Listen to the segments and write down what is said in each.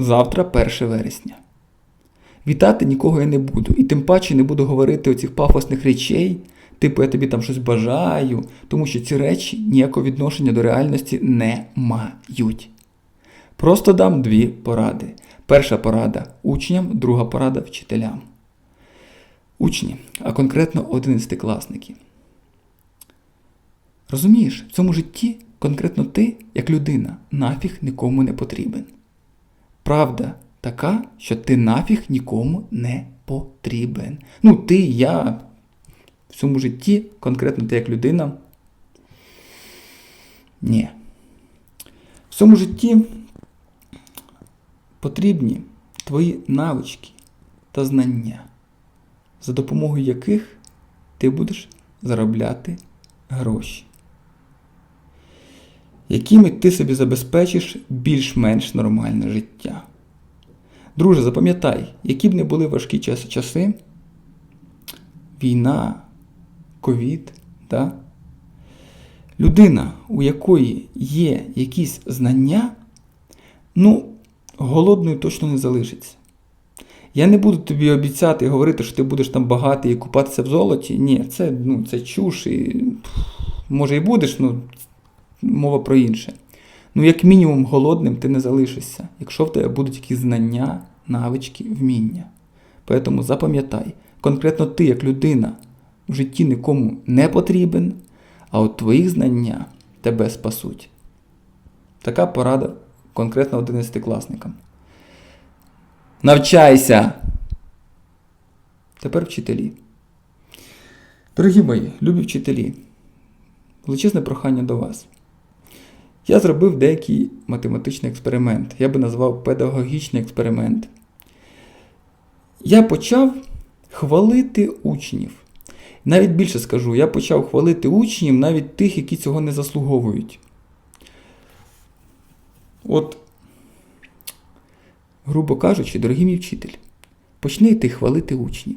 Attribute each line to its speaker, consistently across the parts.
Speaker 1: Завтра 1 вересня. Вітати нікого я не буду, і тим паче не буду говорити оцих пафосних речей, типу я тобі там щось бажаю, тому що ці речі ніякого відношення до реальності не мають. Просто дам дві поради. Перша порада учням, друга порада вчителям. Учні, а конкретно 11-класники. Розумієш, в цьому житті конкретно ти, як людина, нафіг нікому не потрібен. Правда така, що ти нафіг нікому не потрібен. Ну, ти, я в цьому житті, конкретно ти як людина. Ні. В цьому житті потрібні твої навички та знання, за допомогою яких ти будеш заробляти гроші, якими ти собі забезпечиш більш-менш нормальне життя. Друже, запам'ятай, які б не були важкі час- часи, війна, ковід, да? людина, у якої є якісь знання, ну, голодною точно не залишиться. Я не буду тобі обіцяти і говорити, що ти будеш там багатий і купатися в золоті. Ні, це, ну, це чуш, і, може і будеш, ну, мова про інше. Ну, як мінімум, голодним ти не залишишся, якщо в тебе будуть якісь знання, навички, вміння. Тому запам'ятай, конкретно ти, як людина, в житті нікому не потрібен, а от твої знання тебе спасуть. Така порада конкретно 11-класникам. Навчайся! Тепер вчителі. Дорогі мої, любі вчителі, величезне прохання до вас. Я зробив деякий математичний експеримент. Я би назвав педагогічний експеримент. Я почав хвалити учнів. Навіть більше скажу, я почав хвалити учнів, навіть тих, які цього не заслуговують. От, грубо кажучи, дорогий мій вчитель, почни ти хвалити учнів.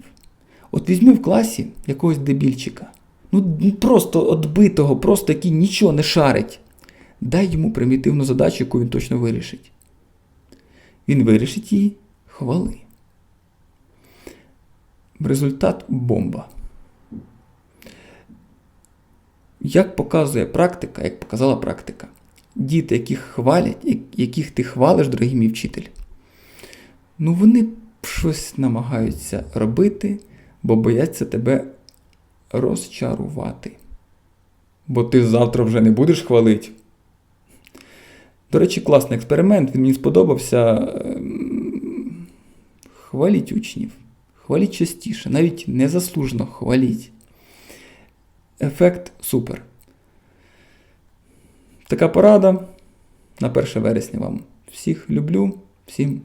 Speaker 1: От візьми в класі якогось дебільчика, ну, просто отбитого, просто який нічого не шарить. Дай йому примітивну задачу, яку він точно вирішить. Він вирішить її, хвали. Результат бомба. Як показує практика, як показала практика, діти, яких хвалять, яких ти хвалиш, дорогий мій вчитель, ну вони щось намагаються робити, бо бояться тебе розчарувати. Бо ти завтра вже не будеш хвалити. До речі, класний експеримент, він мені сподобався. Ем, Хваліть учнів. Хваліть частіше, навіть незаслужно хваліть. Ефект супер. Така порада на 1 вересня вам. Всіх люблю, всім